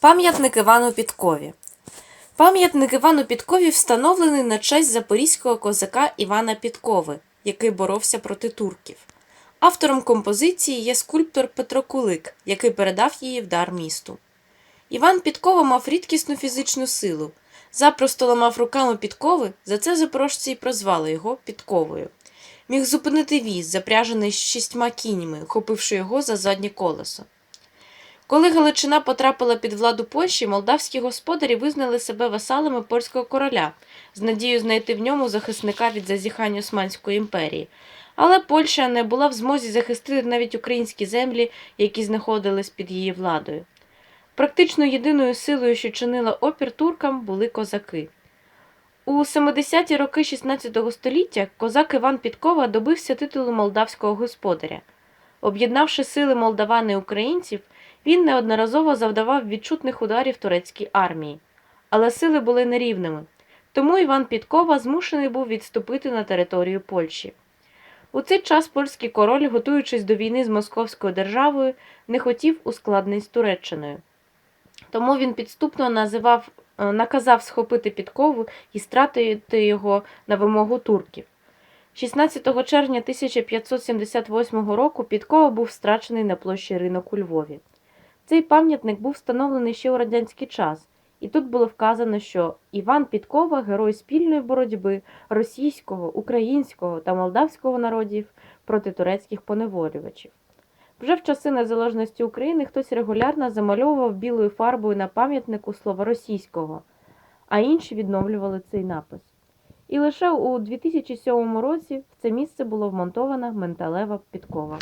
Пам'ятник Івану Підкові. Пам'ятник Івану Підкові встановлений на честь запорізького козака Івана Підкови, який боровся проти турків. Автором композиції є скульптор Петро Кулик, який передав її в дар місту. Іван Підкова мав рідкісну фізичну силу. Запросто ламав руками підкови, за це запорожці й прозвали його Підковою. Міг зупинити віз, запряжений шістьма кіньми, хопивши його за заднє колесо. Коли Галичина потрапила під владу Польщі, молдавські господарі визнали себе васалами польського короля з надією знайти в ньому захисника від зазіхань Османської імперії. Але Польща не була в змозі захистити навіть українські землі, які знаходились під її владою. Практично єдиною силою, що чинила опір туркам, були козаки. У 70-ті роки 16 століття козак Іван Підкова добився титулу молдавського господаря. Об'єднавши сили молдаван і українців, він неодноразово завдавав відчутних ударів турецькій армії. Але сили були нерівними, тому Іван Підкова змушений був відступити на територію Польщі. У цей час польський король, готуючись до війни з Московською державою, не хотів ускладнень з Туреччиною. Тому він підступно називав, е, наказав схопити підкову і стратити його на вимогу турків. 16 червня 1578 року підкова був страчений на площі ринок у Львові. Цей пам'ятник був встановлений ще у радянський час, і тут було вказано, що Іван Підкова герой спільної боротьби російського, українського та молдавського народів проти турецьких поневолювачів. Вже в часи незалежності України хтось регулярно замальовував білою фарбою на пам'ятнику слова російського, а інші відновлювали цей напис. І лише у 2007 році в це місце було вмонтована менталева підкова.